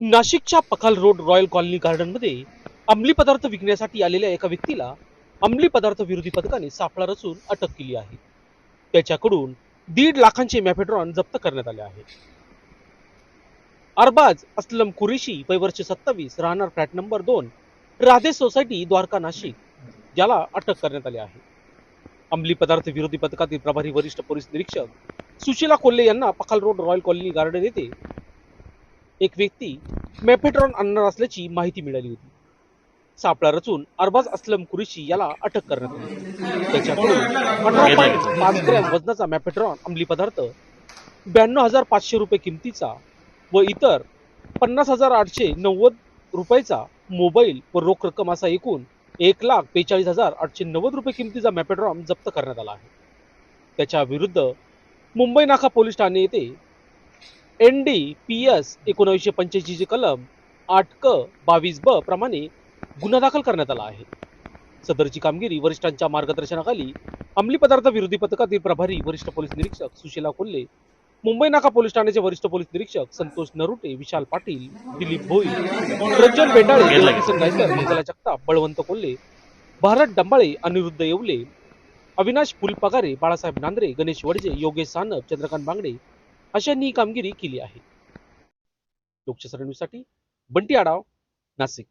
नाशिकच्या पखाल road royal colony गार्डनमध्ये अंमली पदार्थ विकण्यासाठी आलेल्या एका व्यक्तीला अंमली पदार्थ विरोधी पथकाने सापळा रचून अटक केली आहे. त्याच्याकडून दीड लाखांचे मॅफेड्रॉन जप्त करण्यात आले आहे अरबाज असलम कुरेशी वय वर्ष सत्तावीस राहणार फ्लॅट नंबर दोन राधे सोसायटी द्वारका नाशिक याला अटक करण्यात आली आहे. अंमली पदार्थ विरोधी पथकातील प्रभारी वरिष्ठ पोलीस निरीक्षक सुशीला कोल्हे यांना Pakhal road royal colony garden येथे एक व्यक्ती मॅफेड्रॉन आणणार असल्याची माहिती मिळाली होती. सापळा रचून अरबाज असलम कुरेशी याला अटक करण्यात आली. त्याच्याकडून अठरा पॉईंट पाच ग्रॅम वजनाचा मॅफेड्रॉन अंमली पदार्थ ब्याण्णव हजार पाचशे रुपये किमतीचा व इतर पन्नास हजार आठशे नव्वद रुपयाचा मोबाईल व रोख रक्कम असा एकूण एक लाख बेचाळीस हजार आठशे नव्वद रुपये किमतीचा मॅपेड्रॉम जप्त करण्यात आला आहे. त्याच्या विरुद्ध मुंबई नाका पोलीस ठाणे येथे एन डी पी एस एकोणावीसशे पंच्याऐंशीचे कलम आठ क बावीस ब प्रमाणे गुन्हा दाखल करण्यात आला आहे. सदरची कामगिरी वरिष्ठांच्या मार्गदर्शनाखाली अंमली पदार्थ विरोधी पथकातील प्रभारी वरिष्ठ पोलीस निरीक्षक सुशीला कोल्हे मुंबई नाका पोलीस ठाण्याचे वरिष्ठ पोलीस निरीक्षक संतोष नरुटे विशाल पाटील दिलीप भोई रंजन बेंडाळे गायकर जगताप बळवंत कोल्हे भारत डंबाळे अनिरुद्ध येवले अविनाश फुलपगारे बाळासाहेब नांद्रे गणेश वडजे योगेश सानप चंद्रकांत बांगडे अशांनी ही कामगिरी केली आहे. लोकशाही न्यूजसाठी बंटी आडाव नाशिक.